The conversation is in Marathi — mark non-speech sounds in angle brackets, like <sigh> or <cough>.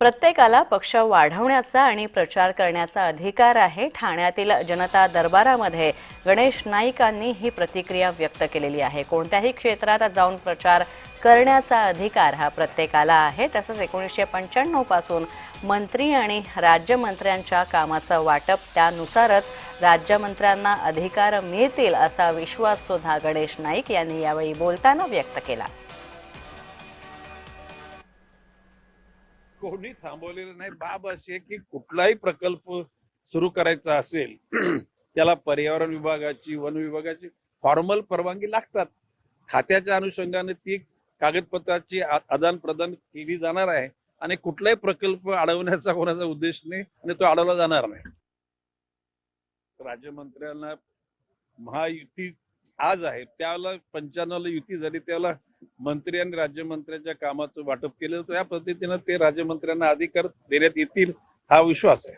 प्रत्येकाला पक्ष वाढवण्याचा आणि प्रचार करण्याचा अधिकार आहे ठाण्यातील जनता दरबारामध्ये. गणेश नाईकांनी ही प्रतिक्रिया व्यक्त केलेली आहे. कोणत्याही क्षेत्रात जाऊन प्रचार करण्याचा अधिकार हा प्रत्येकाला आहे. तसंच एकोणीसशे पंच्याण्णवपासून मंत्री आणि राज्यमंत्र्यांच्या कामाचं वाटप त्यानुसारच राज्यमंत्र्यांना अधिकार मिळतील असा विश्वास सुद्धा गणेश नाईक यांनी यावेळी बोलताना व्यक्त केला. कोणी थांबवलेलं नाही. बाब अशी आहे की कुठलाही प्रकल्प सुरू करायचा असेल <clears throat> त्याला पर्यावरण विभागाची वन विभागाची फॉर्मल परवानगी लागतात. खात्याच्या अनुषंगाने ती कागदपत्राची आदान प्रदान केली जाणार आहे आणि कुठलाही प्रकल्प अडवण्याचा कोणाचा उद्देश नाही आणि तो अडवला जाणार नाही. राज्यमंत्र्यांना महायुती आज आहे. त्याला पंच्याण्णवला युती झाली त्याला मंत्री आणि राज्यमंत्र्यांच्या कामाचं वाटप केलं तर या पद्धतीनं ते राज्यमंत्र्यांना अधिकार देण्यात येतील हा विश्वास आहे.